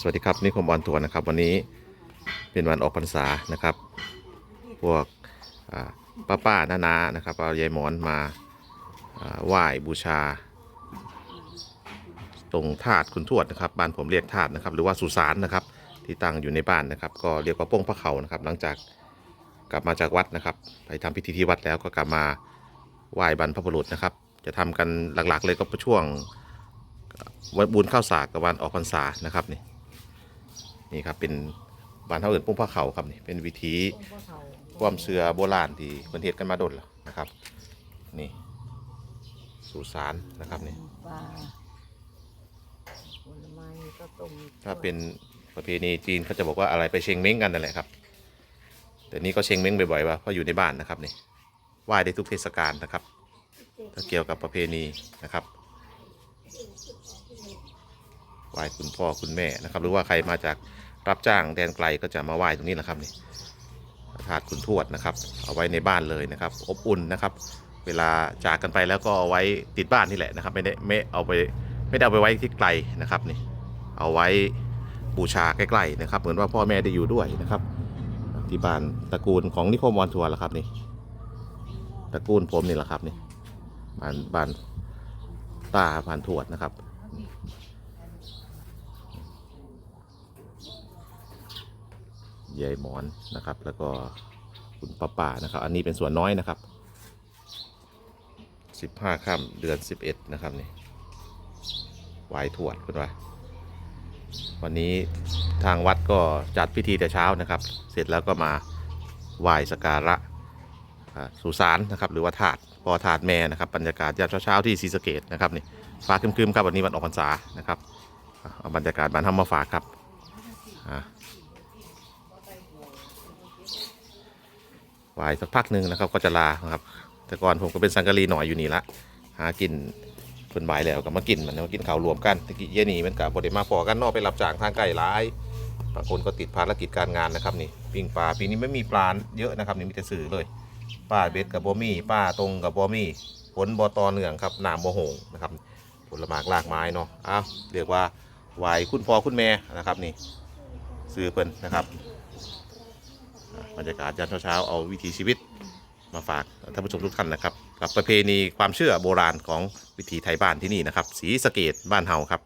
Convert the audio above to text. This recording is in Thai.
สวัสดีครับนี่คมออนทัวร์นะครับ วันนี้เป็นวันออกพรรษานะครับ พวกอ่าป้าป้านานานะครับเอายายหมอนมาไหว้บูชา ตรงธาตุคุณทวดนะครับบ้านผมเรียกธาตุนะครับ หรือว่าสุสานนะครับ ที่ตั้งอยู่ในบ้านนะครับ ก็เรียกว่าโป้งพระเขานะครับ หลังจากกลับมาจากวัดนะครับ ไปทำพิธีที่วัดแล้วก็กลับมาไหว้บรรพบุรุษนะครับ จะทำกันหลักๆเลยก็ช่วงวันบุญข้าวสากกับวันออกพรรษานะครับนี่ นี่ครับเป็นบ้านเท่าอื่นปุ้งผ้าเขาครับนี่เป็นวิธีความเสือโบราณที่คนเฮ็ดกันมาโดนแล้วนะครับ นี่สุสานนะครับนี่ปลาผลไม้ก็ต้มถ้าเป็นประเพณีจีนเขาจะบอกว่าอะไรไปเชงเม้งกันนั่นแหละครับแต่นี้ก็เชงเม้งบ่อยๆว่าเพราะอยู่ในบ้านนะครับนี่ไหว้ได้ทุกเทศกาลนะครับ ถ้าเกี่ยวกับประเพณีนะครับ ไหว้คุณพ่อคุณแม่นะครับ หรือว่าใครมาจากรับจ้างแดนไกลก็จะมาไหว้ตรงนี้แหละครับนี่พระธาตุคุณทวดนะครับ เอาไว้ในบ้านเลยนะครับ อบอุ่นนะครับ เวลาจากกันไปแล้วก็เอาไว้ติดบ้านนี่แหละนะครับ ไม่ได้ไม่เอาไปไม่ได้เอาไปไว้ที่ไกลนะครับนี่ เอาไว้บูชาใกล้ๆนะครับ เหมือนว่าพ่อแม่ได้อยู่ด้วยนะครับ ที่บ้านตระกูลของนิคมวอนทัวร์ละครับนี่ตระกูลผมนี่แหละครับนี่บ้านบ้านตาบ้านทวดนะครับ ยายหมอนนะครับ แล้วก็คุณป้าป่านะครับ อันนี้เป็นส่วนน้อยนะครับสิบห้าค่ำเดือนสิบเอ็ดนะครับนี่ไหวายทวดคุณว่าวันนี้ทางวัดก็จัดพิธีแต่เช้านะครับ เสร็จแล้วก็มาไหว้สการะสุสานนะครับ หรือว่าถาดปอถาดแม่นะครับบรรยากาศยามเช้าๆที่ศรีสะเกดนะครับนี่ฟ้าครึมๆครับวันนี้วันออกพรรษานะครับเอาบรรยากาศบ้านทำมาฝากครับอะ ไหว้สักพักหนึ่งนะครับก็จะลานะครับ แต่ก่อนผมก็เป็นสังกะรีหน่อยอยู่นี่ละหากินเพิ่นบายแล้วก็มากินมันมากินข้าวรวมกันตะกี้เย็นนี่มันกับ่ได้มาพอกันนอกไปรับจ้างทางไกลหลายบางคนก็ติดภารกิจการงานนะครับนี่ปิ้งปลาปีนี้ไม่มีปลาเยอะนะครับนี่มีแต่สื่อเลยป้าเบ็ดกับบ่มีป้าตรงกับบ่มีผลบ่ต่อเนื่องครับหน้ำบ่โหงนะครับผลหมากลากไม้เนาะอ้าวเรียกว่าไหวคุณพ่อคุณแม่นะครับนี่ซื้อเพิ่นนะครับ บรรยากาศยามเช้าๆเอาวิถีชีวิตมาฝากท่านผู้ชมทุกท่านนะครับ กับประเพณีความเชื่อโบราณของวิถีไทยบ้านที่นี่นะครับสีสะเกดบ้านเฮาครับ